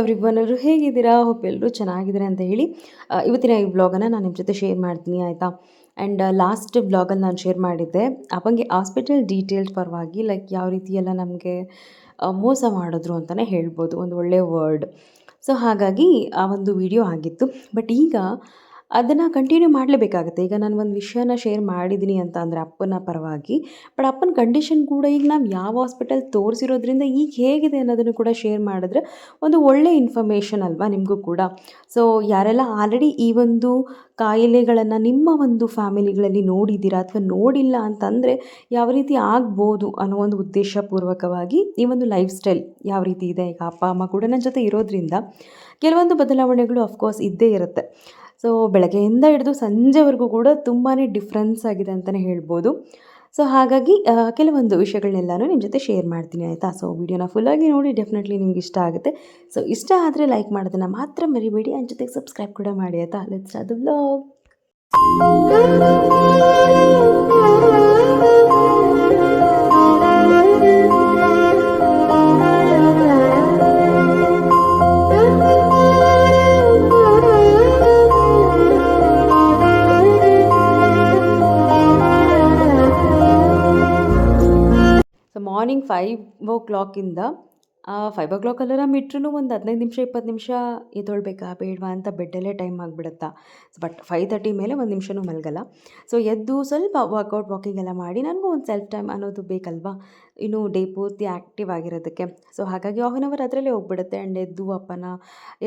Everyone ಎಲ್ಲರೂ ಹೇಗಿದ್ದೀರಾ? Hope ಎಲ್ಲರೂ ಚೆನ್ನಾಗಿದ್ದೀರಾ ಅಂತ ಹೇಳಿ ಇವತ್ತಿನ ಈ ವ್ಲಾಗನ್ನು ನಾನು ನಿಮ್ಮ ಜೊತೆ ಶೇರ್ ಮಾಡ್ತೀನಿ, ಆಯಿತಾ? ಆ್ಯಂಡ್ ಲಾಸ್ಟ್ ಬ್ಲಾಗಲ್ಲಿ ನಾನು ಶೇರ್ ಮಾಡಿದ್ದೆ, ಅಪ್ಪಂಗೆ ಹಾಸ್ಪಿಟಲ್ ಡೀಟೇಲ್ಡ್ ಪರವಾಗಿ ಲೈಕ್ ಯಾವ ರೀತಿ ಎಲ್ಲ ನಮಗೆ ಮೋಸ ಮಾಡಿದ್ರು ಅಂತಲೇ ಹೇಳ್ಬೋದು, ಒಂದು ಒಳ್ಳೆಯ ವರ್ಡ್ ಸೊ ಹಾಗಾಗಿ ಆ ಒಂದು ವಿಡಿಯೋ ಆಗಿತ್ತು. ಬಟ್ ಈಗ ಅದನ್ನು ಕಂಟಿನ್ಯೂ ಮಾಡಲೇಬೇಕಾಗುತ್ತೆ. ಈಗ ನಾನು ಒಂದು ವಿಷಯನ ಶೇರ್ ಮಾಡಿದ್ದೀನಿ ಅಂತ ಅಂದರೆ ಅಪ್ಪನ ಪರವಾಗಿ ಬಟ್ ಅಪ್ಪನ ಕಂಡೀಷನ್ ಕೂಡ ಈಗ ನಾವು ಯಾವ ಹಾಸ್ಪಿಟಲ್ ತೋರಿಸಿರೋದ್ರಿಂದ ಈಗ ಹೇಗಿದೆ ಅನ್ನೋದನ್ನು ಕೂಡ ಶೇರ್ ಮಾಡಿದ್ರೆ ಒಂದು ಒಳ್ಳೆ ಇನ್ಫಾರ್ಮೇಷನ್ ಅಲ್ವಾ ನಿಮಗೂ ಕೂಡ. ಸೊ ಯಾರೆಲ್ಲ ಆಲ್ರೆಡಿ ಈ ಒಂದು ಕಾಯಿಲೆಗಳನ್ನು ನಿಮ್ಮ ಒಂದು ಫ್ಯಾಮಿಲಿಗಳಲ್ಲಿ ನೋಡಿದ್ದೀರಾ ಅಥವಾ ನೋಡಿಲ್ಲ ಅಂತಂದರೆ ಯಾವ ರೀತಿ ಆಗ್ಬೋದು ಅನ್ನೋ ಒಂದು ಉದ್ದೇಶಪೂರ್ವಕವಾಗಿ ಈ ಒಂದು ಲೈಫ್ ಸ್ಟೈಲ್ ಯಾವ ರೀತಿ ಇದೆ. ಈಗ ಅಪ್ಪ, ಅಮ್ಮ ಕೂಡ ನನ್ನ ಜೊತೆ ಇರೋದ್ರಿಂದ ಕೆಲವೊಂದು ಬದಲಾವಣೆಗಳು ಅಫ್ಕೋರ್ಸ್ ಇದ್ದೇ ಇರುತ್ತೆ. ಸೊ ಬೆಳಗ್ಗೆಯಿಂದ ಹಿಡಿದು ಸಂಜೆವರೆಗೂ ಕೂಡ ತುಂಬಾ ಡಿಫ್ರೆನ್ಸ್ ಆಗಿದೆ ಅಂತಲೇ ಹೇಳ್ಬೋದು. ಸೊ ಹಾಗಾಗಿ ಕೆಲವೊಂದು ವಿಷಯಗಳನ್ನೆಲ್ಲನೂ ನಿಮ್ಮ ಜೊತೆ ಶೇರ್ ಮಾಡ್ತೀನಿ, ಆಯಿತಾ? ಸೊ ವಿಡಿಯೋನ ಫುಲ್ಲಾಗಿ ನೋಡಿ ಡೆಫಿನೆಟ್ಲಿ ನಿಮ್ಗೆ ಇಷ್ಟ ಆಗುತ್ತೆ. ಸೊ ಇಷ್ಟ ಆದರೆ ಲೈಕ್ ಮಾಡೋದನ್ನು ಮಾತ್ರ ಮರಿಬೇಡಿ. ಅದ್ರ ಜೊತೆಗೆ ಸಬ್ಸ್ಕ್ರೈಬ್ ಕೂಡ ಮಾಡಿ, ಆಯಿತಾ? ಲೆಟ್ಸ್ ಅದು ಬ್ಲಾಗ್ ಮಾರ್ನಿಂಗ್ ಫೈವ್ ಓ ಕ್ಲಾಕಿಂದ ಫೈವ್ ಓ ಕ್ಲಾಕ್ ಅಲಾರಾಮ್ ಒಂದು ಹದಿನೈದು ನಿಮಿಷ, ಇಪ್ಪತ್ತು ನಿಮಿಷ ಎದ್ದೊಳ್ಬೇಕಾ? ಬೇಡವಾ ಅಂತ ಬೆಡ್ಡಲ್ಲೇ ಟೈಮ್ ಆಗಿಬಿಡುತ್ತಾ? ಬಟ್ ಫೈವ್ ತರ್ಟಿ ಮೇಲೆ ಒಂದು ನಿಮಿಷನೂ ಮಲಗಲ್ಲ. ಸೊ ಎದ್ದು ಸ್ವಲ್ಪ ವರ್ಕೌಟ್ ವಾಕಿಂಗ್ ಎಲ್ಲ ಮಾಡಿ ನನಗೂ ಒಂದು ಸೆಲ್ಫ್ ಟೈಮ್ ಅನ್ನೋದು ಬೇಕಲ್ವಾ? ಇನ್ನು ಡೇ ಪೂರ್ತಿ ಆ್ಯಕ್ಟಿವ್ ಆಗಿರೋದಕ್ಕೆ. ಸೊ ಹಾಗಾಗಿ ಆಫ್ ಆನ್ ಅವರ್ ಅದರಲ್ಲೇ ಹೋಗ್ಬಿಡುತ್ತೆ. ಆ್ಯಂಡ್ ಎದ್ದು, ಅಪ್ಪನ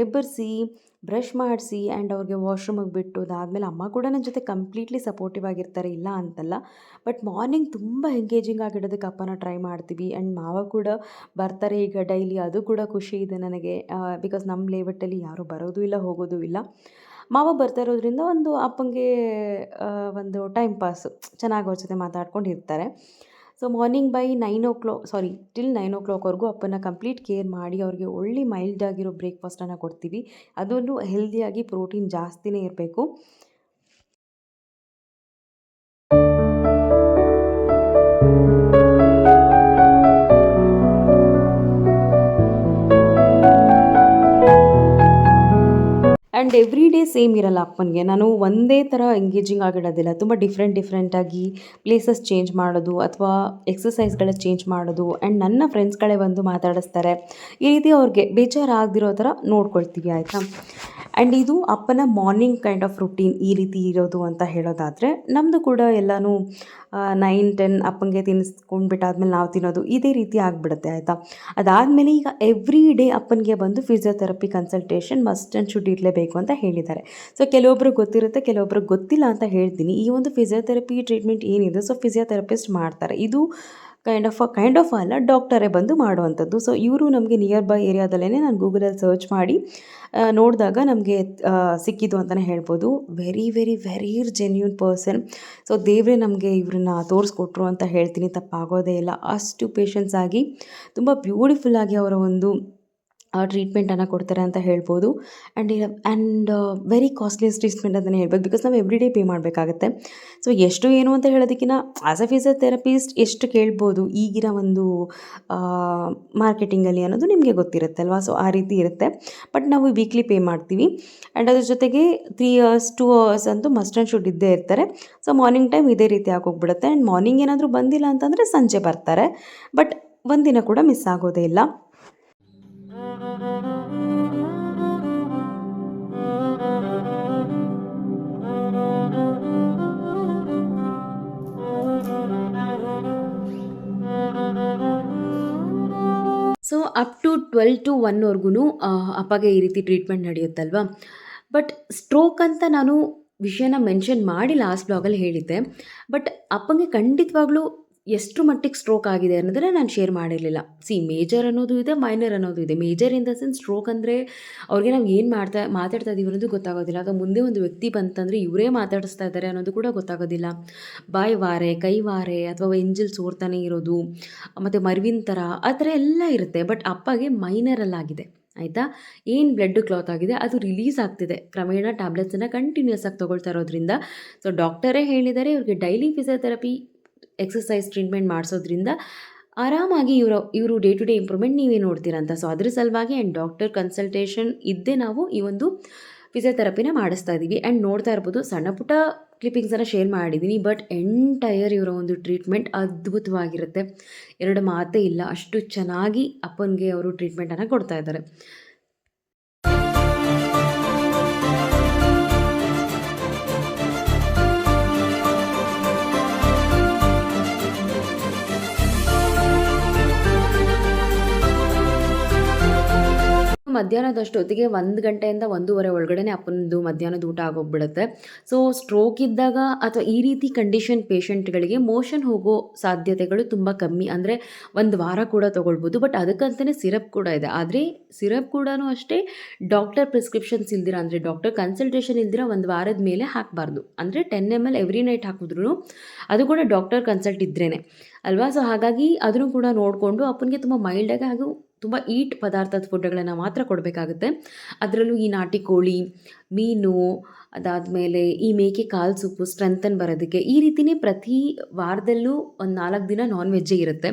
ಎಬ್ಬರಿಸಿ ಬ್ರಷ್ ಮಾಡಿಸಿ ಆ್ಯಂಡ್ ಅವ್ರಿಗೆ ವಾಶ್ರೂಮಿಗೆ ಬಿಟ್ಟು ಅದಾದಮೇಲೆ ಅಮ್ಮ ಕೂಡ ನನ್ನ ಜೊತೆ ಕಂಪ್ಲೀಟ್ಲಿ ಸಪೋರ್ಟಿವ್ ಆಗಿರ್ತಾರೆ, ಇಲ್ಲ ಅಂತಲ್ಲ. ಬಟ್ ಮಾರ್ನಿಂಗ್ ತುಂಬ ಎಂಗೇಜಿಂಗ್ ಆಗಿಡೋದಕ್ಕೆ ಅಪ್ಪನ ಟ್ರೈ ಮಾಡ್ತೀವಿ. ಆ್ಯಂಡ್ ಮಾವ ಕೂಡ ಬರ್ತಾರೆ ಈಗ ಡೈಲಿ, ಅದು ಕೂಡ ಖುಷಿ ಇದೆ ನನಗೆ. ಬಿಕಾಸ್ ನಮ್ಮ ಲೇವಟ್ಟಲ್ಲಿ ಯಾರೂ ಬರೋದು ಇಲ್ಲ, ಹೋಗೋದು ಇಲ್ಲ. ಮಾವ ಬರ್ತಾ ಇರೋದ್ರಿಂದ ಒಂದು ಅಪ್ಪಂಗೆ ಒಂದು ಟೈಮ್ ಪಾಸ್ ಚೆನ್ನಾಗಿ ಅವ್ರ ಜೊತೆ ಮಾತಾಡ್ಕೊಂಡು ಇರ್ತಾರೆ. So morning by nine o'clock sorry till nine ಓ ಕ್ಲಾಕ್ವರೆಗೂ ಅಪ್ಪನ ಕಂಪ್ಲೀಟ್ ಕೇರ್ ಮಾಡಿ ಅವ್ರಿಗೆ ಒಳ್ಳೆ ಮೈಲ್ಡ್ ಆಗಿರೋ ಬ್ರೇಕ್ಫಾಸ್ಟನ್ನು ಕೊಡ್ತೀವಿ. ಅದನ್ನು ಹೆಲ್ದಿಯಾಗಿ ಪ್ರೋಟೀನ್ ಜಾಸ್ತಿನೇ ಇರಬೇಕು. ಆ್ಯಂಡ್ ಎವ್ರಿ ಡೇ ಸೇಮ್ ಇರಲ್ಲ ಅಪ್ಪನಿಗೆ. ನಾನು ಒಂದೇ ಥರ ಎಂಗೇಜಿಂಗ್ ಆಗಿಡೋದಿಲ್ಲ. ತುಂಬ ಡಿಫ್ರೆಂಟ್ ಡಿಫ್ರೆಂಟಾಗಿ ಪ್ಲೇಸಸ್ ಚೇಂಜ್ ಮಾಡೋದು ಅಥವಾ ಎಕ್ಸಸೈಸ್ಗಳ ಚೇಂಜ್ ಮಾಡೋದು ಆ್ಯಂಡ್ ನನ್ನ ಫ್ರೆಂಡ್ಸ್ಗಳೇ ಬಂದು ಮಾತಾಡಿಸ್ತಾರೆ. ಈ ರೀತಿ ಅವ್ರಿಗೆ ಬೇಜಾರಾಗದಿರೋ ಥರ ನೋಡ್ಕೊಳ್ತೀವಿ, ಆಯಿತಾ? ಆ್ಯಂಡ್ ಇದು ಅಪ್ಪನ ಮಾರ್ನಿಂಗ್ ಕೈಂಡ್ ಆಫ್ ರುಟೀನ್ ಈ ರೀತಿ ಇರೋದು ಅಂತ ಹೇಳೋದಾದರೆ ನಮ್ಮದು ಕೂಡ ಎಲ್ಲನೂ ನೈನ್ ಟೆನ್ ಅಪ್ಪಂಗೆ ತಿನ್ನಿಸ್ಕೊಂಡ್ಬಿಟ್ಟಾದ್ಮೇಲೆ ನಾವು ತಿನ್ನೋದು ಇದೇ ರೀತಿ ಆಗಿಬಿಡುತ್ತೆ ಆಯಿತಾ? ಅದಾದಮೇಲೆ ಈಗ ಎವ್ರಿ ಡೇ ಅಪ್ಪನಿಗೆ ಬಂದು physiotherapy consultation must and should ಇರಲೇಬೇಕು ಅಂತ ಹೇಳಿದ್ದಾರೆ. ಸೊ ಕೆಲವೊಬ್ರಿಗೆ ಗೊತ್ತಿರುತ್ತೆ ಕೆಲವೊಬ್ರಿಗೆ ಗೊತ್ತಿಲ್ಲ ಅಂತ ಹೇಳ್ತೀನಿ. ಈ ಒಂದು ಫಿಸಿಯೋಥೆರಪಿ ಟ್ರೀಟ್ಮೆಂಟ್ ಏನಿದೆ ಸೊ ಫಿಸಿಯೋಥೆರಪಿಸ್ಟ್ ಮಾಡ್ತಾರೆ. ಇದು ಕೈಂಡ್ ಆಫ್ ಕೈಂಡ್ ಆಫ್ ಅಲ್ಲ ಡಾಕ್ಟರೇ ಬಂದು ಮಾಡುವಂಥದ್ದು. ಸೊ ಇವರು ನಮಗೆ ನಿಯರ್ ಬೈ ಏರಿಯಾದಲ್ಲೇ ನಾನು ಗೂಗಲಲ್ಲಿ ಸರ್ಚ್ ಮಾಡಿ ನೋಡಿದಾಗ ನಮಗೆ ಸಿಕ್ಕಿದ್ದು ಅಂತಲೇ ಹೇಳ್ಬೋದು. Very very very genuine person so ದೇವರೇ ನಮಗೆ ಇವ್ರನ್ನ ತೋರಿಸ್ಕೊಟ್ರು ಅಂತ ಹೇಳ್ತೀನಿ, ತಪ್ಪಾಗೋದೇ ಇಲ್ಲ. ಅಷ್ಟು ಪೇಷನ್ಸ್ ಆಗಿ, ತುಂಬ ಬ್ಯೂಟಿಫುಲ್ಲಾಗಿ ಅವರ ಒಂದು ಟ್ರೀಟ್ಮೆಂಟನ್ನು ಕೊಡ್ತಾರೆ ಅಂತ ಹೇಳ್ಬೋದು. And and very costliest treatment ಅಂತಲೇ ಹೇಳ್ಬೋದು. ಬಿಕಾಸ್ ನಾವು ಎವ್ರಿ ಡೇ ಪೇ ಮಾಡಬೇಕಾಗತ್ತೆ. ಸೊ ಎಷ್ಟು ಏನು ಅಂತ ಹೇಳೋದಕ್ಕಿಂತ ಆ್ಯಸ್ ಅ ಫಿಸಿಯೋಥೆರಪಿಸ್ಟ್ ಎಷ್ಟು ಕೇಳ್ಬೋದು? ಈಗಿನ ಒಂದು ಮಾರ್ಕೆಟಿಂಗಲ್ಲಿ ಅನ್ನೋದು ನಿಮಗೆ ಗೊತ್ತಿರುತ್ತೆ ಅಲ್ವಾ ಸೊ ಆ ರೀತಿ ಇರುತ್ತೆ. ಬಟ್ ನಾವು ವೀಕ್ಲಿ ಪೇ ಮಾಡ್ತೀವಿ. ಆ್ಯಂಡ್ ಅದ್ರ ಜೊತೆಗೆ ತ್ರೀ ಅವರ್ಸ್ ಟೂ ಅವರ್ಸ್ ಅಂತೂ ಮಸ್ಟ್ ಆ್ಯಂಡ್ ಶುಡ್ ಇದ್ದೇ ಇರ್ತಾರೆ. ಸೊ ಮಾರ್ನಿಂಗ್ ಟೈಮ್ ಇದೇ ರೀತಿ ಆಗೋಗ್ಬಿಡುತ್ತೆ ಆ್ಯಂಡ್ ಮಾರ್ನಿಂಗ್ ಏನಾದರೂ ಬಂದಿಲ್ಲ ಅಂತಂದರೆ ಸಂಜೆ ಬರ್ತಾರೆ. ಬಟ್ ಒಂದಿನ ಕೂಡ ಮಿಸ್ ಆಗೋದೇ ಇಲ್ಲ. ಟ್ವೆಲ್ ಟು ಒನ್ವರೆಗೂ ಅಪ್ಪಗೆ ಈ ರೀತಿ ಟ್ರೀಟ್ಮೆಂಟ್ ನಡೆಯುತ್ತಲ್ವ? ಬಟ್ ಸ್ಟ್ರೋಕ್ ಅಂತ ನಾನು ವಿಷಯನ ಮೆನ್ಷನ್ ಮಾಡಿ ಲಾಸ್ಟ್ ಬ್ಲಾಗಲ್ಲಿ ಹೇಳಿದ್ದೆ. ಬಟ್ ಅಪ್ಪಂಗೆ ಖಂಡಿತವಾಗ್ಲೂ ಎಷ್ಟು ಮಟ್ಟಿಗೆ ಸ್ಟ್ರೋಕ್ ಆಗಿದೆ ಅನ್ನೋದನ್ನ ನಾನು ಶೇರ್ ಮಾಡಿರಲಿಲ್ಲ. ಸಿ ಮೇಜರ್ ಅನ್ನೋದು ಇದೆ ಮೈನರ್ ಅನ್ನೋದು ಇದೆ. Major in the sense stroke ಅಂದರೆ ಅವ್ರಿಗೆ ನಾವು ಏನು ಮಾಡ್ತಾ, ಮಾತಾಡ್ತಾ ಇದ್ದೀವಿ ಅನ್ನೋದು ಗೊತ್ತಾಗೋದಿಲ್ಲ. ಅಥವಾ ಮುಂದೆ ಒಂದು ವ್ಯಕ್ತಿ ಬಂತಂದರೆ ಇವರೇ ಮಾತಾಡಿಸ್ತಾ ಇದ್ದಾರೆ ಅನ್ನೋದು ಕೂಡ ಗೊತ್ತಾಗೋದಿಲ್ಲ. ಬಾಯ್ ವಾರೆ, ಕೈ ವಾರೆ ಅಥವಾ ಎಂಜಿಲ್ ಸೋರ್ತಾನೆ ಇರೋದು, ಮತ್ತು ಮರ್ವಿನ್ ಥರ ಆ ಥರ ಎಲ್ಲ ಇರುತ್ತೆ. ಬಟ್ ಅಪ್ಪಗೆ ಮೈನರಲ್ಲಾಗಿದೆ ಆಯಿತಾ? ಏನು ಬ್ಲಡ್ ಕ್ಲಾತ್ ಆಗಿದೆ? ಅದು ರಿಲೀಸ್ ಆಗ್ತಿದೆ. ಕ್ರಮೇಣ ಟ್ಯಾಬ್ಲೆಟ್ಸನ್ನು ಕಂಟಿನ್ಯೂಸ್ ಆಗಿ ತೊಗೊಳ್ತಾ ಇರೋದ್ರಿಂದ. ಸೊ ಡಾಕ್ಟರೇ ಹೇಳಿದ್ದಾರೆ, ಇವ್ರಿಗೆ ಡೈಲಿ ಫಿಸಿಯೋಥೆರಪಿ ಎಕ್ಸಸೈಸ್ ಟ್ರೀಟ್ಮೆಂಟ್ ಮಾಡಿಸೋದ್ರಿಂದ ಆರಾಮಾಗಿ ಇವರು ಇವರು ಡೇ ಟು ಡೇ ಇಂಪ್ರೂವ್ಮೆಂಟ್ ನೀವೇ ನೋಡ್ತೀರಂತ ಸೊ ಅದ್ರ ಸಲುವಾಗಿ ಆ್ಯಂಡ್ ಡಾಕ್ಟರ್ ಕನ್ಸಲ್ಟೇಷನ್ ಇದ್ದೇ ನಾವು ಈ ಒಂದು ಫಿಸಿಯೋಥೆರಪಿನ ಮಾಡಿಸ್ತಾ ಇದ್ದೀವಿ ಆ್ಯಂಡ್ ನೋಡ್ತಾ ಇರ್ಬೋದು, ಸಣ್ಣ ಪುಟ್ಟ ಕ್ಲಿಪ್ಪಿಂಗ್ಸನ್ನು ಶೇರ್ ಮಾಡಿದ್ದೀನಿ ಬಟ್ ಎಂಟೈರ್ ಇವರ ಒಂದು ಟ್ರೀಟ್ಮೆಂಟ್ ಅದ್ಭುತವಾಗಿರುತ್ತೆ. ಎರಡು ಮಾತೇ ಇಲ್ಲ, ಅಷ್ಟು ಚೆನ್ನಾಗಿ ಅಪ್ಪನಿಗೆ ಅವರು ಟ್ರೀಟ್ಮೆಂಟನ್ನು ಕೊಡ್ತಾ ಇದ್ದಾರೆ. ಮಧ್ಯಾಹ್ನದಷ್ಟೊತ್ತಿಗೆ ಒಂದು ಗಂಟೆಯಿಂದ ಒಂದೂವರೆ ಒಳಗಡೆನೆ ಅಪ್ಪನದು ಮಧ್ಯಾಹ್ನದ ಊಟ ಆಗೋಗ್ಬಿಡುತ್ತೆ. ಸೊ ಸ್ಟ್ರೋಕ್ ಇದ್ದಾಗ ಅಥವಾ ಈ ರೀತಿ ಕಂಡೀಷನ್ ಪೇಷಂಟ್ಗಳಿಗೆ ಮೋಷನ್ ಹೋಗೋ ಸಾಧ್ಯತೆಗಳು ತುಂಬ ಕಮ್ಮಿ. ಅಂದರೆ ಒಂದು ವಾರ ಕೂಡ ತೊಗೊಳ್ಬೋದು. ಬಟ್ ಅದಕ್ಕಂತಲೇ ಸಿರಪ್ ಕೂಡ ಇದೆ. ಆದರೆ ಸಿರಪ್ ಕೂಡ ಅಷ್ಟೇ ಡಾಕ್ಟರ್ ಪ್ರಿಸ್ಕ್ರಿಪ್ಷನ್ಸ್ ಇಲ್ದಿರ, ಅಂದರೆ ಡಾಕ್ಟರ್ ಕನ್ಸಲ್ಟೇಷನ್ ಇಲ್ದಿರ ಒಂದು ವಾರದ ಮೇಲೆ ಹಾಕಬಾರ್ದು. ಅಂದರೆ ten M L every night ಹಾಕಿದ್ರು ಅದು ಕೂಡ ಡಾಕ್ಟರ್ ಕನ್ಸಲ್ಟ್ ಇದ್ರೇ ಅಲ್ವಾ? ಸೊ ಹಾಗಾಗಿ ಅದನ್ನು ಕೂಡ ನೋಡಿಕೊಂಡು ಅಪ್ಪನಿಗೆ ತುಂಬ ಮೈಲ್ಡಾಗಿ ಹಾಗೂ ತುಂಬ ಈಟ್ ಪದಾರ್ಥದ ಫುಡ್ಗಳನ್ನು ಮಾತ್ರ ಕೊಡಬೇಕಾಗುತ್ತೆ. ಅದರಲ್ಲೂ ಈ ನಾಟಿ ಕೋಳಿ, ಮೀನು, ಅದಾದಮೇಲೆ ಈ ಮೇಕೆ ಕಾಲು ಸೂಪು ಸ್ಟ್ರೆಂಥನ್ ಬರೋದಕ್ಕೆ ಈ ರೀತಿಯೇ ಪ್ರತಿ ವಾರದಲ್ಲೂ ಒಂದು ನಾಲ್ಕು ದಿನ ನಾನ್ ವೆಜ್ಜೇ ಇರುತ್ತೆ.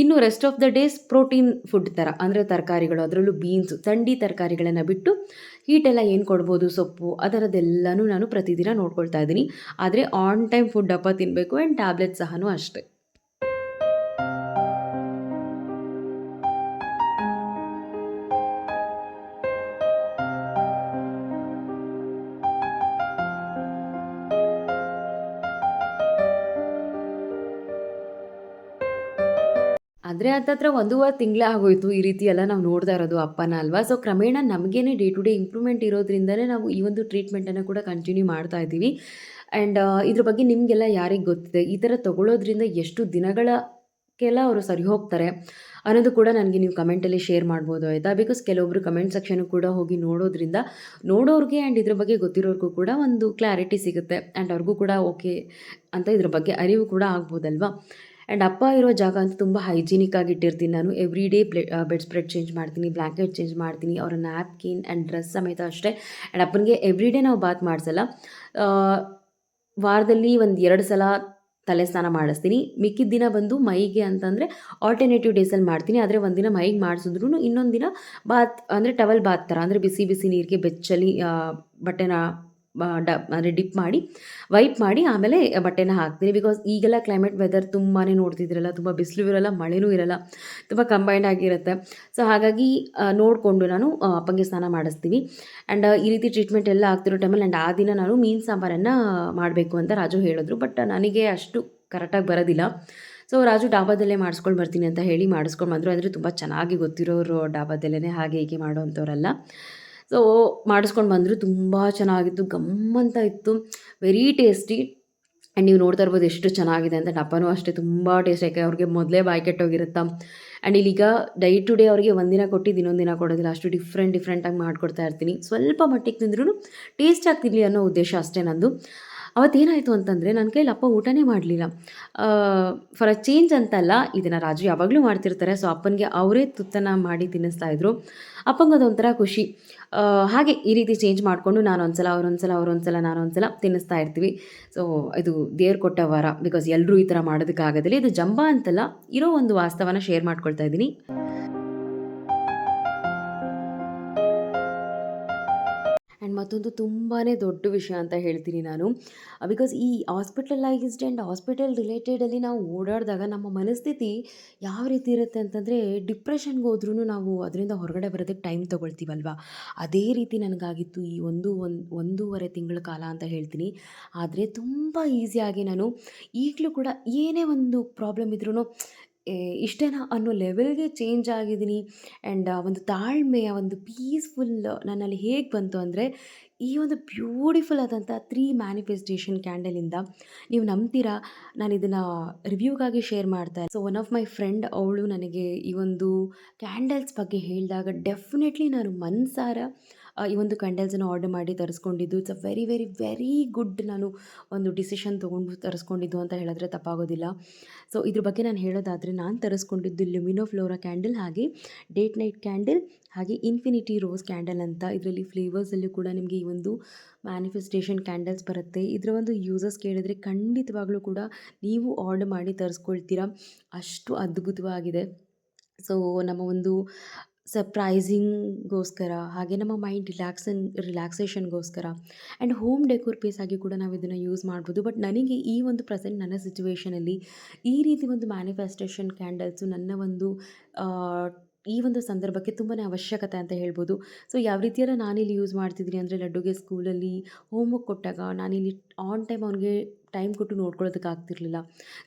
ಇನ್ನು rest of the days protein food ಥರ ಅಂದರೆ ತರಕಾರಿಗಳು, ಅದರಲ್ಲೂ ಬೀನ್ಸ್ ಥಂಡಿ ತರಕಾರಿಗಳನ್ನು ಬಿಟ್ಟು ಹೀಟೆಲ್ಲ ಏನು ಕೊಡ್ಬೋದು? ಸೊಪ್ಪು, ಅದರದ್ದೆಲ್ಲನೂ ನಾನು ಪ್ರತಿದಿನ ನೋಡ್ಕೊಳ್ತಾ ಇದ್ದೀನಿ. ಆದರೆ ಆನ್ ಟೈಮ್ ಫುಡ್ ಅಪ್ಪ ತಿನ್ನಬೇಕು ಆ್ಯಂಡ್ ಟ್ಯಾಬ್ಲೆಟ್ ಸಹನೂ ಅಷ್ಟೇ. ಆದರೆ ಹತ್ತತ್ರ ಒಂದೂವರೆ ತಿಂಗಳೇ ಆಗೋಯ್ತು ಈ ರೀತಿ ಎಲ್ಲ ನಾವು ನೋಡ್ತಾ ಇರೋದು ಅಪ್ಪನ ಅಲ್ವಾ? ಸೊ ಕ್ರಮೇಣ ನಮಗೇನೆ ಡೇ ಟು ಡೇ ಇಂಪ್ರೂವ್ಮೆಂಟ್ ಇರೋದ್ರಿಂದಲೇ ನಾವು ಈ ಒಂದು ಟ್ರೀಟ್ಮೆಂಟನ್ನು ಕೂಡ ಕಂಟಿನ್ಯೂ ಮಾಡ್ತಾ ಇದ್ದೀವಿ. ಆ್ಯಂಡ್ ಇದ್ರ ಬಗ್ಗೆ ನಿಮಗೆಲ್ಲ ಯಾರಿಗೆ ಗೊತ್ತಿದೆ? ಈ ಥರ ತೊಗೊಳೋದ್ರಿಂದ ಎಷ್ಟು ದಿನಗಳ ಕೆಲ ಅವರು ಸರಿ ಹೋಗ್ತಾರೆ ಅನ್ನೋದು ಕೂಡ ನನಗೆ ನೀವು ಕಮೆಂಟಲ್ಲಿ ಶೇರ್ ಮಾಡ್ಬೋದು, ಆಯಿತಾ? ಬಿಕಾಸ್ ಕೆಲವೊಬ್ರು ಕಮೆಂಟ್ ಸೆಕ್ಷನ್ ಕೂಡ ಹೋಗಿ ನೋಡೋದ್ರಿಂದ ನೋಡೋರಿಗೆ ಆ್ಯಂಡ್ ಇದ್ರ ಬಗ್ಗೆ ಗೊತ್ತಿರೋರಿಗೂ ಕೂಡ ಒಂದು ಕ್ಲಾರಿಟಿ ಸಿಗುತ್ತೆ. ಆ್ಯಂಡ್ ಅವ್ರಿಗೂ ಕೂಡ ಓಕೆ ಅಂತ ಇದ್ರ ಬಗ್ಗೆ ಅರಿವು ಕೂಡ ಆಗ್ಬೋದಲ್ವಾ? ಆ್ಯಂಡ್ ಅಪ್ಪ ಇರೋ ಜಾಗ ಅಂತೂ ತುಂಬ ಹೈಜಿನಿಕ್ ಆಗಿ ಇಟ್ಟಿರ್ತೀನಿ ನಾನು. Every day bed spread change ಮಾಡ್ತೀನಿ ಬ್ಲ್ಯಾಂಕೆಟ್ ಚೇಂಜ್ ಮಾಡ್ತೀನಿ, ಅವರ ನ್ಯಾಪ್ಕಿನ್ ಆ್ಯಂಡ್ ಡ್ರೆಸ್ ಸಮೇತ ಅಷ್ಟೇ. ಆ್ಯಂಡ್ ಅಪ್ಪನಿಗೆ ಎವ್ರಿ ಡೇ ನಾವು ಬಾತ್ ಮಾಡಿಸಲ್ಲ. ವಾರದಲ್ಲಿ ಒಂದು ಎರಡು ಸಲ ತಲೆ ಸ್ನಾನ ಮಾಡಿಸ್ತೀನಿ. ಮಿಕ್ಕಿದ ದಿನ ಬಂದು ಮೈಗೆ ಅಂತಂದರೆ ಆಲ್ಟರ್ನೇಟಿವ್ ಡೇಸಲ್ಲಿ ಮಾಡ್ತೀನಿ. ಆದರೆ ಒಂದಿನ ಮೈಗೆ ಮಾಡಿಸಿದ್ರು ಇನ್ನೊಂದು ದಿನ ಬಾತ್, ಅಂದರೆ ಟವಲ್ ಬಾತ್ ಥರ ಅಂದರೆ ಬಿಸಿ ಬಿಸಿ ನೀರಿಗೆ ಬೆಚ್ಚಲಿ ಬಟ್ಟೆನ ಡ, ಅಂದರೆ ಡಿಪ್ ಮಾಡಿ ವೈಪ್ ಮಾಡಿ ಆಮೇಲೆ ಬಟ್ಟೆನ ಹಾಕ್ತೀನಿ. ಬಿಕಾಸ್ ಈಗೆಲ್ಲ ಕ್ಲೈಮೇಟ್ ವೆದರ್ ತುಂಬಾ ನೋಡ್ತಿದ್ರಲ್ಲ, ತುಂಬ ಬಿಸಿಲು ಇರಲ್ಲ ಮಳೆನೂ ಇರಲ್ಲ, ತುಂಬ ಕಂಬೈಂಡ್ ಆಗಿರುತ್ತೆ. ಸೊ ಹಾಗಾಗಿ ನೋಡಿಕೊಂಡು ನಾನು ಅಪ್ಪಂಗೆ ಸ್ನಾನ ಮಾಡಿಸ್ತೀವಿ ಆ್ಯಂಡ್ ಈ ರೀತಿ ಟ್ರೀಟ್ಮೆಂಟ್ ಎಲ್ಲ ಆಗ್ತಿರೋ ಟೈಮಲ್ಲಿ ಆ್ಯಂಡ್ ಆ ದಿನ ನಾನು ಮೀನು ಸಾಂಬಾರನ್ನು ಮಾಡಬೇಕು ಅಂತ ರಾಜು ಹೇಳಿದ್ರು. ಬಟ್ ನನಗೆ ಅಷ್ಟು ಕರೆಕ್ಟಾಗಿ ಬರೋದಿಲ್ಲ. ಸೊ ರಾಜು ಡಾಬಾದಲ್ಲೇ ಮಾಡಿಸ್ಕೊಂಡು ಬರ್ತೀನಿ ಅಂತ ಹೇಳಿ, ಮಾಡಿಸ್ಕೊಂಡು ಬಂದರು. ಅಂದರೆ ತುಂಬ ಚೆನ್ನಾಗಿ ಗೊತ್ತಿರೋರು ಡಾಬಾದಲ್ಲೇ ಹಾಗೆ ಹೀಗೆ ಮಾಡೋವಂಥವ್ರಲ್ಲ ಸೊ ಮಾಡಿಸ್ಕೊಂಡು ಬಂದರು ತುಂಬ ಚೆನ್ನಾಗಿತ್ತು, ಗಮ್ಮಂತ ಇತ್ತು ವೆರಿ ಟೇಸ್ಟಿ ಆ್ಯಂಡ್ ನೀವು ನೋಡ್ತಾ ಇರ್ಬೋದು ಎಷ್ಟು ಚೆನ್ನಾಗಿದೆ ಅಂತ ಡಪ್ಪನೂ ಅಷ್ಟೇ ತುಂಬ ಟೇಸ್ಟ್ ಯಾಕೆ ಅವ್ರಿಗೆ ಮೊದಲೇ ಬಾಯಿ ಕೆಟ್ಟೋಗಿರುತ್ತಾ. ಆ್ಯಂಡ್ ಇಲ್ಲಿಗ ಡೈ ಟು ಡೇ ಅವರಿಗೆ ಒಂದಿನ ಕೊಟ್ಟಿದ್ದು ಇನ್ನೊಂದು ದಿನ ಕೊಡೋದಿಲ್ಲ, ಅಷ್ಟು ಡಿಫ್ರೆಂಟ್ ಡಿಫ್ರೆಂಟಾಗಿ ಮಾಡಿಕೊಡ್ತಾ ಇರ್ತೀನಿ. ಸ್ವಲ್ಪ ಮಟ್ಟಿಗೆ ತಿಂದ್ರೂ ಟೇಸ್ಟ್ ಆಗ್ತಿರಲಿ ಅನ್ನೋ ಉದ್ದೇಶ ಅಷ್ಟೇ ನಂದು. ಅವತ್ತೇನಾಯಿತು ಅಂತಂದರೆ ನನ್ನ ಕೈಲಿ ಅಪ್ಪ ಊಟನೇ ಮಾಡಲಿಲ್ಲ. ಫಾರ್ ಅ ಚೇಂಜ್ ಅಂತಲ್ಲ, ಇದನ್ನು ರಾಜು ಯಾವಾಗಲೂ ಮಾಡ್ತಿರ್ತಾರೆ. ಸೊ ಅಪ್ಪನಿಗೆ ಅವರೇ ತುತ್ತನ್ನು ಮಾಡಿ ತಿನ್ನಿಸ್ತಾ ಇದ್ರು. ಅಪ್ಪಂಗೆ ಅದೊಂಥರ ಖುಷಿ. ಹಾಗೆ ಈ ರೀತಿ ಚೇಂಜ್ ಮಾಡಿಕೊಂಡು ನಾನು ಒಂದ್ಸಲ ಅವ್ರೊಂದ್ಸಲ ಅವ್ರೊಂದ್ಸಲ ನಾನು ಒಂದ್ಸಲ ತಿನ್ನಿಸ್ತಾ ಇರ್ತೀವಿ. ಸೊ ಇದು ದೇವ್ರು ಕೊಟ್ಟ ವಾರ. ಬಿಕಾಸ್ ಎಲ್ಲರೂ ಈ ಥರ ಮಾಡೋದಕ್ಕಾಗೋದಿಲ್ಲ. ಇದು ಜಂಬ ಅಂತಲ್ಲ, ಇರೋ ಒಂದು ವಾಸ್ತವನ ಶೇರ್ ಮಾಡ್ಕೊಳ್ತಾ ಇದ್ದೀನಿ. ಮತ್ತೊಂದು ತುಂಬಾ ದೊಡ್ಡ ವಿಷಯ ಅಂತ ಹೇಳ್ತೀನಿ ನಾನು. ಬಿಕಾಸ್ ಈ ಹಾಸ್ಪಿಟಲೈಸ್ಡ್ ಆ್ಯಂಡ್ ಹಾಸ್ಪಿಟಲ್ ರಿಲೇಟೆಡಲ್ಲಿ ನಾವು ಓಡಾಡಿದಾಗ ನಮ್ಮ ಮನಸ್ಥಿತಿ ಯಾವ ರೀತಿ ಇರುತ್ತೆ ಅಂತಂದರೆ ಡಿಪ್ರೆಷನ್ಗೆ ಹೋದ್ರೂ ನಾವು ಅದರಿಂದ ಹೊರಗಡೆ ಬರೋದಕ್ಕೆ ಟೈಮ್ ತೊಗೊಳ್ತೀವಲ್ವ? ಅದೇ ರೀತಿ ನನಗಾಗಿತ್ತು ಈ ಒಂದು ಒಂದು ಒಂದೂವರೆ ತಿಂಗಳ ಕಾಲ ಅಂತ ಹೇಳ್ತೀನಿ. ಆದರೆ ತುಂಬ ಈಸಿಯಾಗಿ ನಾನು ಈಗಲೂ ಕೂಡ ಏನೇ ಒಂದು ಪ್ರಾಬ್ಲಮ್ ಇದ್ರೂ ಇಷ್ಟೇನಾ ಅನ್ನೋ ಲೆವೆಲ್ಗೆ ಚೇಂಜ್ ಆಗಿದ್ದೀನಿ. ಆ್ಯಂಡ್ ಒಂದು ತಾಳ್ಮೆಯ ಒಂದು ಪೀಸ್ಫುಲ್ ನನ್ನಲ್ಲಿ ಹೇಗೆ ಬಂತು ಅಂದರೆ, ಈ ಒಂದು ಬ್ಯೂಟಿಫುಲ್ ಆದಂಥ ತ್ರೀ ಮ್ಯಾನಿಫೆಸ್ಟೇಷನ್ ಕ್ಯಾಂಡಲಿಂದ ನೀವು ನಂಬ್ತೀರಾ? ನಾನು ಇದನ್ನು ರಿವ್ಯೂಗಾಗಿ ಶೇರ್ ಮಾಡ್ತಾ so one of my friend ಅವಳು ನನಗೆ ಈ ಒಂದು ಕ್ಯಾಂಡಲ್ಸ್ ಬಗ್ಗೆ ಹೇಳಿದಾಗ ಡೆಫಿನೆಟ್ಲಿ ನಾನು ಮನಸಾರ. ಈ ಒಂದು ಕ್ಯಾಂಡಲ್ಸನ್ನು ಆರ್ಡರ್ ಮಾಡಿ ತರಿಸ್ಕೊಂಡಿದ್ದು. It's a very very very good ನಾನು ಒಂದು ಡಿಸಿಷನ್ ತೊಗೊಂಡು ತರಿಸ್ಕೊಂಡಿದ್ದು ಅಂತ ಹೇಳಿದ್ರೆ ತಪ್ಪಾಗೋದಿಲ್ಲ. ಸೊ ಇದ್ರ ಬಗ್ಗೆ ನಾನು ಹೇಳೋದಾದರೆ ನಾನು ತರಿಸ್ಕೊಂಡಿದ್ದು ಲ್ಯುಮಿನೋ ಫ್ಲೋರಾ ಕ್ಯಾಂಡಲ್ ಹಾಗೆ ಡೇಟ್ ನೈಟ್ ಕ್ಯಾಂಡಲ್ ಹಾಗೆ ಇನ್ಫಿನಿಟಿ ರೋಸ್ ಕ್ಯಾಂಡಲ್ ಅಂತ. ಇದರಲ್ಲಿ ಫ್ಲೇವರ್ಸಲ್ಲೂ ಕೂಡ ನಿಮಗೆ ಈ ಒಂದು ಮ್ಯಾನಿಫೆಸ್ಟೇಷನ್ ಕ್ಯಾಂಡಲ್ಸ್ ಬರುತ್ತೆ. ಇದರ ಒಂದು ಯೂಸಸ್ ಕೇಳಿದರೆ ಖಂಡಿತವಾಗ್ಲೂ ಕೂಡ ನೀವು ಆರ್ಡರ್ ಮಾಡಿ ತರಿಸ್ಕೊಳ್ತೀರಾ. ಅಷ್ಟು ಅದ್ಭುತವಾಗಿದೆ. ಸೊ ನಮ್ಮ ಒಂದು ಸರ್ಪ್ರೈಸಿಂಗ್ಗೋಸ್ಕರ ಹಾಗೆ ನಮ್ಮ ಮೈಂಡ್ ರಿಲ್ಯಾಕ್ಸನ್ ರಿಲ್ಯಾಕ್ಸೇಷನ್ಗೋಸ್ಕರ ಆ್ಯಂಡ್ ಹೋಮ್ ಡೆಕೋರ್ ಪೀಸ್ ಆಗಿ ಕೂಡ ನಾವು ಇದನ್ನು ಯೂಸ್ ಮಾಡ್ಬೋದು. ಬಟ್ ನನಗೆ ಈ ಒಂದು ಪ್ರೆಸೆಂಟ್ ನನ್ನ ಸಿಚುವೇಷನಲ್ಲಿ ಈ ರೀತಿ ಒಂದು ಮ್ಯಾನಿಫೆಸ್ಟೇಷನ್ ಕ್ಯಾಂಡಲ್ಸು ನನ್ನ ಒಂದು ಈ ಒಂದು ಸಂದರ್ಭಕ್ಕೆ ತುಂಬಾ ಅವಶ್ಯಕತೆ ಅಂತ ಹೇಳ್ಬೋದು. ಸೊ ಯಾವ ರೀತಿಯೆಲ್ಲ ನಾನಿಲ್ಲಿ ಯೂಸ್ ಮಾಡ್ತಿದ್ದೀನಿ ಅಂದರೆ ಲಡ್ಡುಗೆ ಸ್ಕೂಲಲ್ಲಿ ಹೋಮ್ವರ್ಕ್ ಕೊಟ್ಟಾಗ ನಾನಿಲ್ಲಿ ಆನ್ ಟೈಮ್ ಅವನಿಗೆ ಟೈಮ್ ಕೊಟ್ಟು ನೋಡ್ಕೊಳ್ಳೋದಕ್ಕೆ ಆಗ್ತಿರ್ಲಿಲ್ಲ.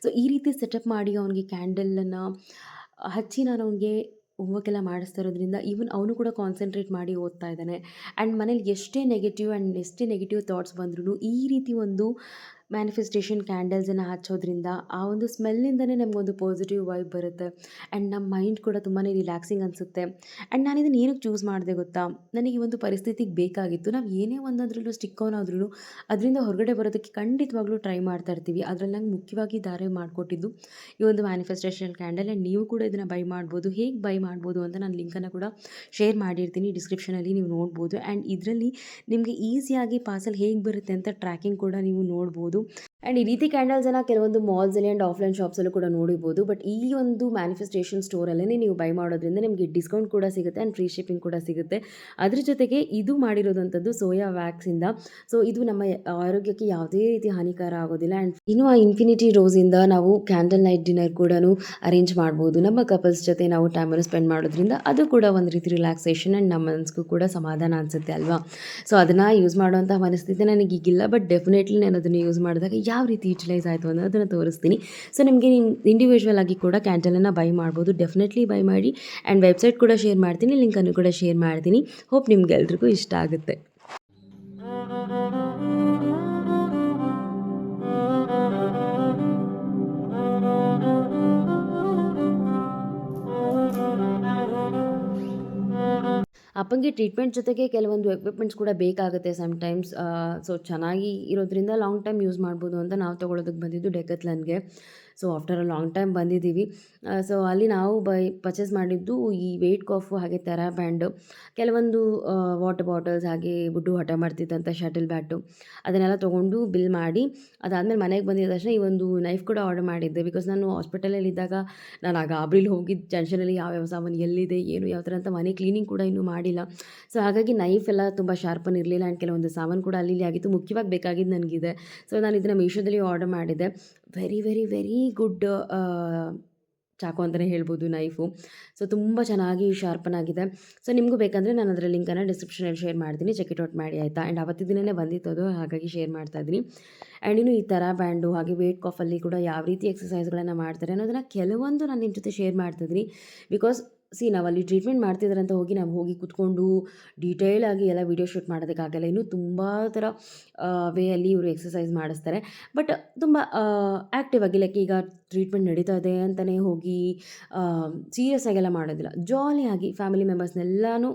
ಸೊ ಈ ರೀತಿ ಸೆಟಪ್ ಮಾಡಿ ಅವನಿಗೆ ಕ್ಯಾಂಡಲನ್ನು ಹಚ್ಚಿ ನಾನು ಅವನಿಗೆ ಹೋಮ್ವರ್ಕ್ ಎಲ್ಲ ಮಾಡಿಸ್ತಾ ಇರೋದ್ರಿಂದ ಈವನ್ ಅವನು ಕೂಡ ಕಾನ್ಸಂಟ್ರೇಟ್ ಮಾಡಿ ಓದ್ತಾ ಇದ್ದಾನೆ. ಆ್ಯಂಡ್ ಮನೇಲಿ ಎಷ್ಟೇ ನೆಗೆಟಿವ್ ಆ್ಯಂಡ್ ಎಷ್ಟೇ ನೆಗೆಟಿವ್ ಥಾಟ್ಸ್ ಬಂದ್ರೂ ಈ ರೀತಿ ಒಂದು ಮ್ಯಾನಿಫೆಸ್ಟೇಷನ್ ಕ್ಯಾಂಡಲ್ಸನ್ನು ಹಚ್ಚೋದ್ರಿಂದ ಆ ಒಂದು ಸ್ಮೆಲ್ಲಿಂದನೇ ನಮಗೊಂದು ಪಾಸಿಟಿವ್ ವೈಬ್ ಬರುತ್ತೆ. ಆ್ಯಂಡ್ ನಮ್ಮ ಮೈಂಡ್ ಕೂಡ ತುಂಬಾ ರಿಲ್ಯಾಕ್ಸಿಂಗ್ ಅನಿಸುತ್ತೆ. ಆ್ಯಂಡ್ ನಾನು ಇದನ್ನು ಏನಕ್ಕೆ ಚೂಸ್ ಮಾಡಿದೆ ಗೊತ್ತಾ? ನನಗೆ ಈ ಒಂದು ಪರಿಸ್ಥಿತಿಗೆ ಬೇಕಾಗಿತ್ತು. ನಾವು ಏನೇ ಒಂದಾದ್ರಲ್ಲೂ ಸ್ಟಿಕ್ ಆನ್ ಆದ್ರೂ ಅದರಿಂದ ಹೊರಗಡೆ ಬರೋದಕ್ಕೆ ಖಂಡಿತವಾಗ್ಲೂ ಟ್ರೈ ಮಾಡ್ತಾ ಇರ್ತೀವಿ. ಅದರಲ್ಲಿ ನಂಗೆ ಮುಖ್ಯವಾಗಿ ದಾರಿ ಮಾಡಿಕೊಟ್ಟಿದ್ದು ಈ ಒಂದು ಮ್ಯಾನಿಫೆಸ್ಟೇಷನ್ ಕ್ಯಾಂಡಲ್ ಆ್ಯಂಡ್ ನೀವು ಕೂಡ ಇದನ್ನು ಬೈ ಮಾಡ್ಬೋದು. ಹೇಗೆ ಬೈ ಮಾಡ್ಬೋದು ಅಂತ ನಾನು ಲಿಂಕನ್ನು ಕೂಡ ಶೇರ್ ಮಾಡಿರ್ತೀನಿ. ಡಿಸ್ಕ್ರಿಪ್ಷನಲ್ಲಿ ನೀವು ನೋಡ್ಬೋದು. ಆ್ಯಂಡ್ ಇದರಲ್ಲಿ ನಿಮಗೆ ಈಸಿಯಾಗಿ ಪಾರ್ಸಲ್ ಹೇಗೆ ಬರುತ್ತೆ ಅಂತ ಟ್ರ್ಯಾಕಿಂಗ್ ಕೂಡ ನೀವು ನೋಡ್ಬೋದು. errado ಆ್ಯಂಡ್ ಈ ರೀತಿ ಕ್ಯಾಂಡಲ್ಸನ್ನು ಕೆಲವೊಂದು ಮಾಲ್ಸಲ್ಲಿ ಆ್ಯಂಡ್ ಆಫ್ಲೈನ್ ಶಾಪ್ಸಲ್ಲೂ ಕೂಡ ನೋಡಿಬೋದು. ಬಟ್ ಈ ಒಂದು ಮ್ಯಾನಿಫೆಸ್ಟೇಷನ್ ಸ್ಟೋರಲ್ಲೇ ನೀವು ಬೈ ಮಾಡೋದ್ರಿಂದ ನಿಮಗೆ ಡಿಸ್ಕೌಂಟ್ ಕೂಡ ಸಿಗುತ್ತೆ ಆ್ಯಂಡ್ ಫ್ರೀ ಶಿಪ್ಪಿಂಗ್ ಕೂಡ ಸಿಗುತ್ತೆ. ಅದ್ರ ಜೊತೆಗೆ ಇದು ಮಾಡಿರೋದಂಥದ್ದು ಸೋಯಾ ವ್ಯಾಕ್ಸಿಂದ ಸೊ ಇದು ನಮ್ಮ ಆರೋಗ್ಯಕ್ಕೆ ಯಾವುದೇ ರೀತಿ ಹಾನಿಕಾರ ಆಗೋದಿಲ್ಲ. ಆ್ಯಂಡ್ ಇನ್ನು ಆ ಇನ್ಫಿನಿಟಿ ರೋಸಿಂದ ನಾವು ಕ್ಯಾಂಡಲ್ ನೈಟ್ ಡಿನ್ನರ್ ಕೂಡ ಅರೇಂಜ್ ಮಾಡ್ಬೋದು. ನಮ್ಮ ಕಪಲ್ಸ್ ಜೊತೆ ನಾವು ಟೈಮನ್ನು ಸ್ಪೆಂಡ್ ಮಾಡೋದ್ರಿಂದ ಅದು ಕೂಡ ಒಂದು ರೀತಿ ರಿಲ್ಯಾಕ್ಸೇಷನ್ ಆ್ಯಂಡ್ ನಮ್ಮ ಮನಸ್ಸಿಗೂ ಕೂಡ ಸಮಾಧಾನ ಅನಿಸುತ್ತೆ ಅಲ್ವಾ? ಸೊ ಅದನ್ನು ಯೂಸ್ ಮಾಡುವಂಥ ಮನಸ್ಥಿತಿ ನನಗೆ ಈಗಿಲ್ಲ ಬಟ್ ಡೆಫಿನೆಟ್ಲಿ ನಾನು ಅದನ್ನು ಯೂಸ್ ಮಾಡಿದಾಗ ಯಾವ ರೀತಿ ಯುಟಿಲೈಸ್ ಆಯಿತು ಅನ್ನೋದನ್ನು ತೋರಿಸ್ತೀನಿ. ಸೊ ನಿಮಗೆ ಇಂಡಿವಿಜುವಲ್ ಆಗಿ ಕೂಡ ಕ್ಯಾಂಟಲನ್ನು ಬೈ ಮಾಡ್ಬೋದು. ಡೆಫಿನೆಟ್ಲಿ ಬೈ ಮಾಡಿ. ಆ್ಯಂಡ್ ವೆಬ್ಸೈಟ್ ಕೂಡ ಶೇರ್ ಮಾಡ್ತೀನಿ. ಲಿಂಕನ್ನು ಕೂಡ ಶೇರ್ ಮಾಡ್ತೀನಿ. ಹೋಪ್ ನಿಮ್ಗೆಲ್ರಿಗೂ ಇಷ್ಟ ಆಗುತ್ತೆ. ಅಪ್ಪಂಗೆ ಟ್ರೀಟ್ಮೆಂಟ್ ಜೊತೆಗೆ ಕೆಲವೊಂದು ಎಕ್ವಿಪ್ಮೆಂಟ್ಸ್ ಕೂಡ ಬೇಕಾಗುತ್ತೆ ಸಮ್ಟೈಮ್ಸ್ ಸೊ ಚೆನ್ನಾಗಿ ಇರೋದ್ರಿಂದ ಲಾಂಗ್ ಟೈಮ್ ಯೂಸ್ ಮಾಡ್ಬೋದು ಅಂತ ನಾವು ತೊಗೊಳೋದಕ್ಕೆ ಬಂದಿದ್ದು ಡೆಕತ್ಲನ್ಗೆ so after a long time ಬಂದಿದ್ದೀವಿ. ಸೊ ಅಲ್ಲಿ ನಾವು ಬೈ ಪರ್ಚೇಸ್ ಮಾಡಿದ್ದು ಈ ವೆಯ್ಟ್ ಕಾಫು ಹಾಗೆ ತೆರಾ ಬ್ಯಾಂಡ್ ಕೆಲವೊಂದು ವಾಟರ್ ಬಾಟಲ್ಸ್ ಹಾಗೆ ಬುಡ್ಡು ಹಠ ಮಾಡ್ತಿದ್ದಂಥ ಶಟಲ್ ಬ್ಯಾಟು ಅದನ್ನೆಲ್ಲ ತೊಗೊಂಡು ಬಿಲ್ ಮಾಡಿ, ಅದಾದಮೇಲೆ ಮನೆಗೆ ಬಂದಿದ್ದ ತಕ್ಷಣ ಈ ಒಂದು ನೈಫ್ ಕೂಡ ಆರ್ಡರ್ ಮಾಡಿದ್ದೆ. ಬಿಕಾಸ್ ನಾನು ಹಾಸ್ಪಿಟಲಲ್ಲಿ ಇದ್ದಾಗ ನಾನು ಆ ಗಾಬರಿಲಿ ಹೋಗಿದ್ದ ಟೆನ್ಷನಲ್ಲಿ ಯಾವ ಸಾಮಾನು ಎಲ್ಲಿದೆ, ಏನು, ಯಾವ ಥರ ಅಂತ ಮನೆ ಕ್ಲೀನಿಂಗ್ ಕೂಡ ಇನ್ನೂ ಮಾಡಿಲ್ಲ. ಸೊ ಹಾಗಾಗಿ ನೈಫ್ ಎಲ್ಲ ತುಂಬ ಶಾರ್ಪನ್ ಇರಲಿಲ್ಲ. ಆ್ಯಂಡ್ ಕೆಲವೊಂದು ಸಾಮಾನು ಕೂಡ ಅಲ್ಲಿ ಆಗಿತ್ತು. ಮುಖ್ಯವಾಗಿ ಬೇಕಾಗಿದ್ದು ನನಗಿದೆ. ಸೊ ನಾನು ಇದನ್ನು ಮೀಶೋದಲ್ಲಿ ಆರ್ಡರ್ ಮಾಡಿದ್ದೆ. ವೆರಿ ವೆರಿ ವೆರಿ ಗುಡ್ ಚಾಕು ಅಂತಲೇ ಹೇಳ್ಬೋದು ನೈಫು ಸೊ ತುಂಬ ಚೆನ್ನಾಗಿ ಶಾರ್ಪನ್ ಆಗಿದೆ. ಸೊ ನಿಮಗೂ ಬೇಕಂದರೆ ನಾನು ಅದರ ಲಿಂಕನ್ನು ಡಿಸ್ಕ್ರಿಪ್ಷನಲ್ಲಿ ಶೇರ್ ಮಾಡ್ತೀನಿ. ಚೆಕ್ ಇಟ್ ಔಟ್ ಮಾಡಿ, ಆಯಿತಾ? ಆ್ಯಂಡ್ ಅವತ್ತಿನ ದಿನವೇ ಬಂದಿತ್ತು ಅದು ಹಾಗಾಗಿ ಶೇರ್ ಮಾಡ್ತಾ ಇದ್ದೀನಿ. ಆ್ಯಂಡ್ ಇನ್ನು ಈ ಥರ ಬ್ಯಾಂಡು ಹಾಗೆ ವೇಟ್ ಕಾಫಲ್ಲಿ ಕೂಡ ಯಾವ ರೀತಿ ಎಕ್ಸಸೈಸ್ಗಳನ್ನು ಮಾಡ್ತಾರೆ ಅನ್ನೋದನ್ನು ಕೆಲವೊಂದು ನಾನು ನಿಮ್ಮ ಜೊತೆ ಶೇರ್ ಮಾಡ್ತಿದ್ದೀನಿ ಬಿಕಾಸ್ ಸಿ, ನಾವಲ್ಲಿ ಟ್ರೀಟ್ಮೆಂಟ್ ಮಾಡ್ತಿದ್ದಾರೆ ಅಂತ ಹೋಗಿ ನಾವು ಹೋಗಿ ಕೂತ್ಕೊಂಡು ಡೀಟೇಲ್ ಆಗಿ ಎಲ್ಲ ವೀಡಿಯೋ ಶೂಟ್ ಮಾಡೋದಕ್ಕಾಗಲ್ಲ ಇನ್ನೂ ತುಂಬ ಥರ ವೇಯಲ್ಲಿ ಇವರು ಎಕ್ಸಸೈಸ್ ಮಾಡಿಸ್ತಾರೆ. ಬಟ್ ತುಂಬ ಆ್ಯಕ್ಟಿವ್ ಆಗಿ ಲೈಕ್ ಈಗ ಟ್ರೀಟ್ಮೆಂಟ್ ನಡೀತಾ ಇದೆ ಅಂತಲೇ ಹೋಗಿ ಸೀರಿಯಸ್ ಆಗೆಲ್ಲ ಮಾಡೋದಿಲ್ಲ. ಜಾಲಿಯಾಗಿ ಫ್ಯಾಮಿಲಿ ಮೆಂಬರ್ಸ್ನೆಲ್ಲನೂ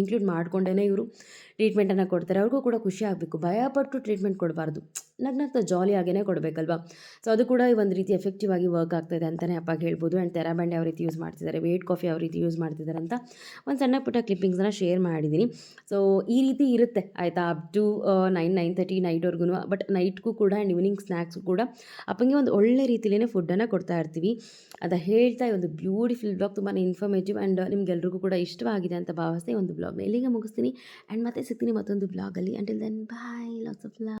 ಇನ್ಕ್ಲೂಡ್ ಮಾಡ್ಕೊಂಡೇ ಇವರು ಟ್ರೀಟ್ಮೆಂಟನ್ನು ಕೊಡ್ತಾರೆ. ಅವ್ರಿಗೂ ಕೂಡ ಖುಷಿ ಆಗಬೇಕು. ಭಯಪಟ್ಟು ಟ್ರೀಟ್ಮೆಂಟ್ ಕೊಡಬಾರ್ದು. ನಗ್ನಗ್ತಾ ಜಾಲಿಯಾಗೇ ಕೊಡಬೇಕಲ್ವಾ? ಸೊ ಅದು ಕೂಡ ಒಂದು ರೀತಿ ಎಫೆಕ್ಟಿವ್ ಆಗಿ ವರ್ಕ್ ಆಗ್ತಾಯಿದೆ ಅಂತಲೇ ಅಪ್ಪಾಗ ಹೇಳ್ಬೋದು. ಆ್ಯಂಡ್ ತೆರಾಬ್ಯಾಂಡ್ ಯಾವ ರೀತಿ ಯೂಸ್ ಮಾಡ್ತಿದ್ದಾರೆ. ವೇಟ್ ಕಾಫಿ ಯಾವ ರೀತಿ ಯೂಸ್ ಮಾಡ್ತಿದ್ದಾರೆ ಅಂತ ಒಂದು ಸಣ್ಣ ಪುಟ್ಟ ಕ್ಲಿಪ್ಪಿಂಗ್ಸನ್ನ ಶೇರ್ ಮಾಡಿದ್ದೀನಿ ಸೊ ಈ ರೀತಿ ಇರುತ್ತೆ. ಆಯಿತಾ? Up to nine nine thirty ನೈಟ್ವರೆಗೂ but ನೈಟ್ಗೂ ಕೂಡ ಆ್ಯಂಡ್ ಈವ್ನಿಂಗ್ ಸ್ನ್ಯಾಕ್ಸ್ ಕೂಡ ಅಪ್ಪಂಗೆ ಒಂದು ಒಳ್ಳೆ ರೀತಿಲೇ ಫುಡ್ಡನ್ನು ಕೊಡ್ತಾ ಇರ್ತೀವಿ. ಅದು ಹೇಳ್ತಾ ಈ ಒಂದು ಬ್ಯೂಟಿಫುಲ್ ಬ್ಲಾಗ್ ತುಂಬಾ ಇನ್ಫಾರ್ಮೇಟಿವ್ ಆ್ಯಂಡ್ ನಿಮ್ಗೆಲ್ರಿಗೂ ಕೂಡ ಇಷ್ಟವಾಗಿದೆ ಅಂತ ಭಾವಿಸ್ತೀನಿ ಒಂದು ಬ್ಲಾಗ್ನ ಇಲ್ಲಿಗೆ ಮುಗಿಸ್ತೀನಿ. ಆ್ಯಂಡ್ ಮತ್ತೆ ಸಿಗ್ತೀನಿ ಮತ್ತೊಂದು ಬ್ಲಾಗಲ್ಲಿ. Until then bye lots of love